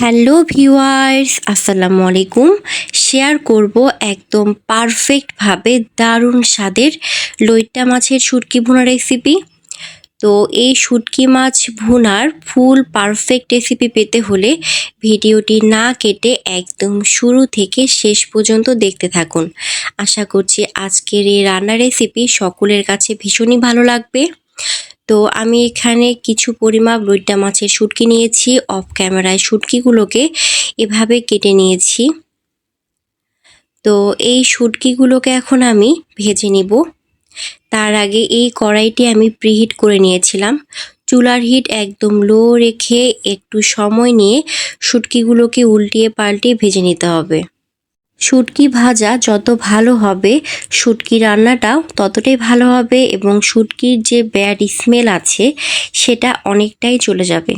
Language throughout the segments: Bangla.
হ্যালো ভিউয়ার্স, আসসালামু আলাইকুম। শেয়ার করব একদম পারফেক্টভাবে দারুণ স্বাদের লইট্টা মাছের শুটকি ভুনা রেসিপি তো এই শুটকি মাছ ভুনার ফুল পারফেক্ট রেসিপি পেতে হলে ভিডিওটি না কেটে একদম শুরু থেকে শেষ পর্যন্ত দেখতে থাকুন। আশা করছি আজকের এই রান্না রেসিপি সকলের কাছে ভীষণই ভালো লাগবে। তো আমি এখানে কিছু পরিমাপ লইট্টা মাছের শুটকি নিয়েছি অফ ক্যামেরায় শুটকিগুলোকে এভাবে কেটে নিয়েছি। তো এই শুটকিগুলোকে এখন আমি ভেজে নিব। তার আগে এই কড়াইটি আমি প্রিহিট করে নিয়েছিলাম। চুলার হিট একদম লো রেখে একটু সময় নিয়ে শুটকিগুলোকে উল্টিয়ে পাল্টিয়ে ভেজে নিতে হবে। শুটকি ভাজা যত ভালো হবে, শুটকি রান্নাটাও ততটাই ভালো হবে এবং শুটকির যে ব্যাড স্মেল আছে, সেটা অনেকটাই চলে যাবে।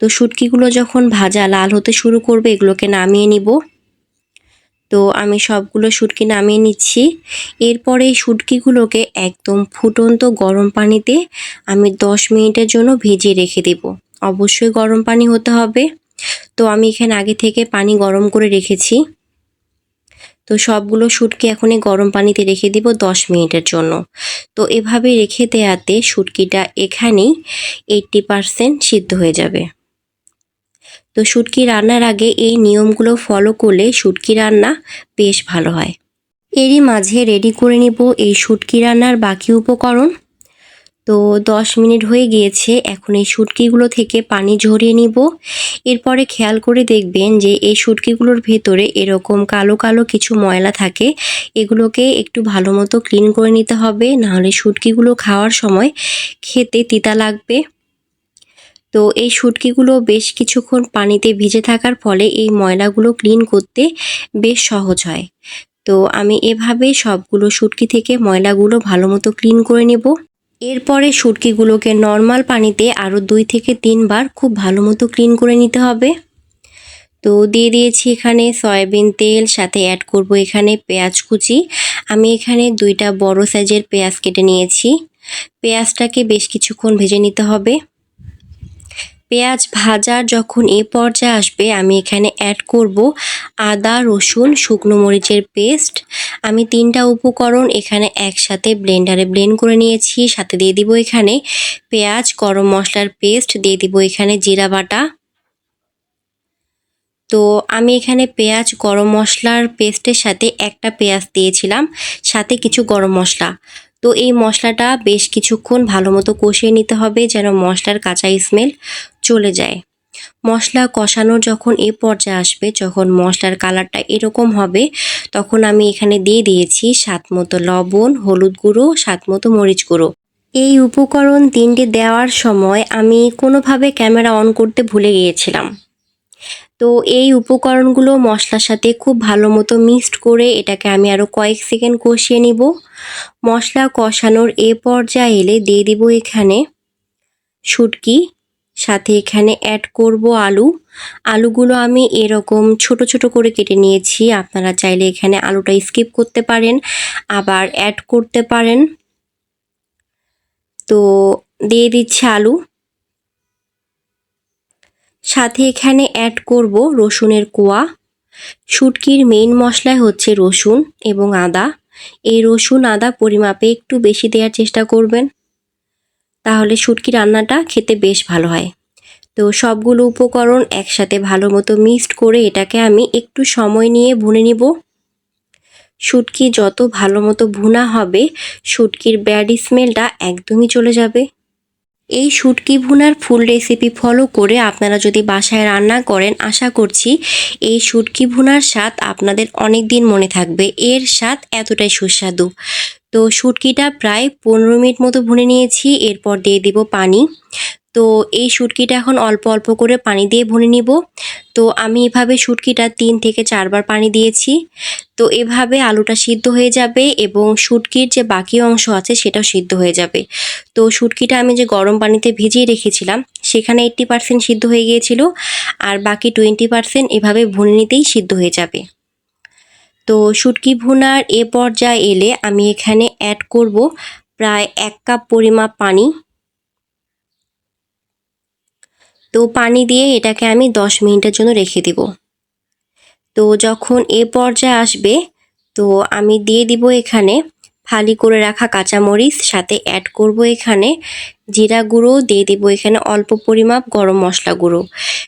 তো শুটকিগুলো যখন ভাজা লাল হতে শুরু করবে, এগুলোকে নামিয়ে নিব। তো আমি সবগুলো শুটকি নামিয়ে নিচ্ছি। এরপরে শুটকিগুলোকে একদম ফুটন্ত গরম পানিতে আমি দশ মিনিটের জন্য ভিজিয়ে রেখে দেব। অবশ্যই গরম পানি হতে হবে। তো আমি এখানে আগে থেকে পানি গরম করে রেখেছি। তো সবগুলো শুটকি এখনই গরম পানিতে রেখে দিব দশ মিনিটের জন্য। তো এভাবে রেখে দেওয়াতে শুটকিটা এখানেই এইটটি পারসেন্ট সিদ্ধ হয়ে যাবে। তো শুটকি রান্নার আগে এই নিয়মগুলো ফলো করলে শুটকি রান্না বেশ ভালো হয়। এরই মাঝে রেডি করে নিব এই শুটকি রান্নার বাকি উপকরণ। তো দশ মিনিট হয়ে গিয়েছে, এখন এই শুটকিগুলো থেকে পানি ঝরিয়ে নিব। এরপরে খেয়াল করে দেখবেন যে এই শুটকিগুলোর ভেতরে এরকম কালো কালো কিছু ময়লা থাকে, এগুলোকে একটু ভালো মতো ক্লিন করে নিতে হবে, নাহলে শুটকিগুলো খাওয়ার সময় খেতে তিতা লাগবে। তো এই শুটকিগুলো বেশ কিছুক্ষণ পানিতে ভিজে থাকার ফলে এই ময়লাগুলো ক্লিন করতে বেশ সহজ হয়। তো আমি এভাবে সবগুলো শুটকি থেকে ময়লাগুলো ভালো মতো ক্লিন করে নেব। এরপরে শুটকিগুলোকে নর্মাল পানিতে আরও দুই থেকে তিনবার খুব ভালো মতো ক্লিন করে নিতে হবে। তো দিয়ে দিয়েছি এখানে সয়াবিন তেল, সাথে অ্যাড করব এখানে পেঁয়াজ কুচি। আমি এখানে দুইটা বড় সাইজের পেঁয়াজ কেটে নিয়েছি। পেঁয়াজটাকে বেশ কিছুক্ষণ ভেজে নিতে হবে। পেঁয়াজ ভাজার যখন এ পর্যায়ে আসবে, আমি এখানে অ্যাড করব আদা, রসুন, শুকনো মরিচের পেস্ট আমি তিনটা উপকরণ এখানে একসাথে ব্লেন্ডারে ব্লেন্ড করে নিয়েছি, সাথে দিয়ে দিব এখানে পেঁয়াজ, গরম মশলার পেস্ট দিয়ে দিব এখানে জিরা বাটা। তো আমি এখানে পেঁয়াজ, গরম মশলার পেস্টের সাথে একটা পেঁয়াজ দিয়েছিলাম, সাথে কিছু গরম মশলা। তো এই মশলাটা বেশ কিছুক্ষণ ভালো মতো কষিয়ে নিতে হবে যেন মশলার কাঁচা স্মেল চলে যায়। মশলা কষানোর যখন এ পর্যায়ে আসবে, যখন মশলার কালারটা এরকম হবে, তখন আমি এখানে দিয়ে দিয়েছি স্বাদ মতো লবণ, হলুদ গুঁড়ো, স্বাদ মতো মরিচ গুঁড়ো। এই উপকরণ তিনটি দেওয়ার সময় আমি কোনোভাবে ক্যামেরা অন করতে ভুলে গিয়েছিলাম। তো এই উপকরণগুলো মশলার সাথে খুব ভালো মতো মিক্সড করে এটাকে আমি আরও কয়েক সেকেন্ড কষিয়ে নিব। মশলা কষানোর এ পর্যায়ে এলে দিয়ে দিব এখানে শুটকি সাথে এখানে অ্যাড করব আলু। আলুগুলো আমি এরকম ছোট ছোট করে কেটে নিয়েছি। আপনারা চাইলে এখানে আলুটা স্কিপ করতে পারেন, আবার অ্যাড করতে পারেন। তো দিয়ে দিচ্ছি আলু। সাথে এখানে অ্যাড করব রসুনের কোয়া। শুটকির মেইন মশলাই হচ্ছে রসুন এবং আদা। এই রসুন আদা পরিমাপে একটু বেশি দেওয়ার চেষ্টা করবেন। তাহলে শুটকি রান্নাটা খেতে বেশ ভালো হয়। তো সবগুলো উপকরণ একসাথে ভালো মতো মিক্সড করে এটাকে আমি একটু সময় নিয়ে ভুনে নিব। শুটকি যত ভালো মতো ভুনা হবে, শুটকির ব্যাড স্মেলটা একদমই চলে যাবে। এই শুটকি ভুনার ফুল রেসিপি ফলো করে আপনারা যদি বাসায় রান্না করেন, আশা করছি এই শুটকি ভুনার স্বাদ আপনাদের অনেক দিন মনে থাকবে। এর স্বাদ এতটাই সুস্বাদু। তো শুটকিটা প্রায় পনেরো মিনিট মতো ভুনে নিয়েছি, এরপর দিয়ে দিব পানি। তো এই শুটকিটা এখন অল্প অল্প করে পানি দিয়ে ভুনে নিব। তো আমি এভাবে শুটকিটা তিন থেকে চারবার পানি দিয়েছি। তো এভাবে আলুটা সিদ্ধ হয়ে যাবে এবং শুটকির যে বাকি অংশ আছে সেটাও সিদ্ধ হয়ে যাবে। তো শুটকিটা আমি যে গরম পানিতে ভিজিয়ে রেখেছিলাম, সেখানে এইট্টি পারসেন্ট সিদ্ধ হয়ে গিয়েছিল। আর বাকি টোয়েন্টি পারসেন্ট এভাবে ভুনে নিতেই সিদ্ধ হয়ে যাবে। তো শুটকি ভুনার এ পর্যায়ে এলে আমি এখানে অ্যাড করব প্রায় এক কাপ পরিমাপ পানি। তো পানি দিয়ে এটাকে আমি দশ মিনিটের জন্য রেখে দিব। তো যখন এ পর্যায়ে আসবে, তো আমি দিয়ে দিব এখানে ফালি করে রাখা কাঁচামরিচ, সাথে অ্যাড করব এখানে জিরা গুঁড়ো, দিয়ে দেবো এখানে অল্প পরিমাপ গরম মশলা গুঁড়ো।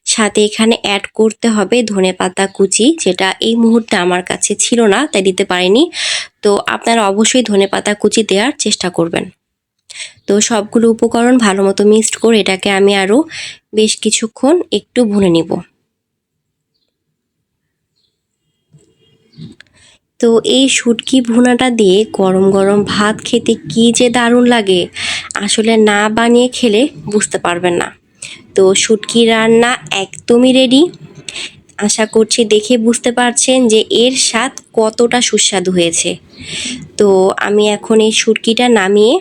সাথে এখানে অ্যাড করতে হবে ধনে পাতা কুচি, যেটা এই মুহূর্তে আমার কাছে ছিল না, তাই দিতে পারিনি। তো আপনারা অবশ্যই ধনে পাতা কুচি দেওয়ার চেষ্টা করবেন। তো সবগুলো উপকরণ ভালো মতো মিক্সড করে এটাকে আমি আরও বেশ কিছুক্ষণ একটু ভুনে নিব। তো এই শুটকি ভুনাটা দিয়ে গরম গরম ভাত খেতে কি যে দারুণ লাগে, আসলে না বানিয়ে খেলে বুঝতে পারবেন না। তো শুটকি রান্না একদমই রেডি আশা করছি দেখে বুঝতে পারছেন যে এর স্বাদ কতটা সুস্বাদু হয়েছে। তো আমি এখন এই শুটকিটা নামিয়ে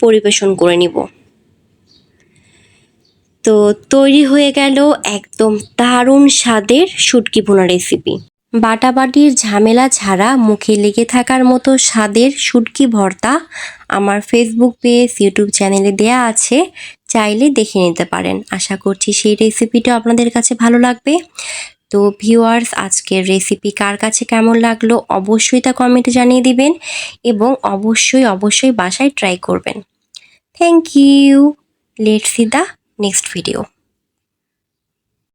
পরিবেশন করে নিব। তো তৈরি হয়ে গেল একদম দারুণ স্বাদের শুটকি ভুনা রেসিপি বাটাবাটির ঝামেলা ছাড়া মুখে লেগে থাকার মতো স্বাদের শুটকি ভর্তা আমার ফেসবুক পেজ ইউটিউব চ্যানেলে দেয়া আছে। চাইলে দেখে নিতে পারেন। আশা করছি সেই রেসিপিটা আপনাদের কাছে ভালো লাগবে। তো ভিউয়ার্স আজকের রেসিপি কার কাছে কেমন লাগল অবশ্যই তা কমেন্টে জানিয়ে দিবেন এবং অবশ্যই অবশ্যই বাসায় ট্রাই করবেন। Thank you let's see the next video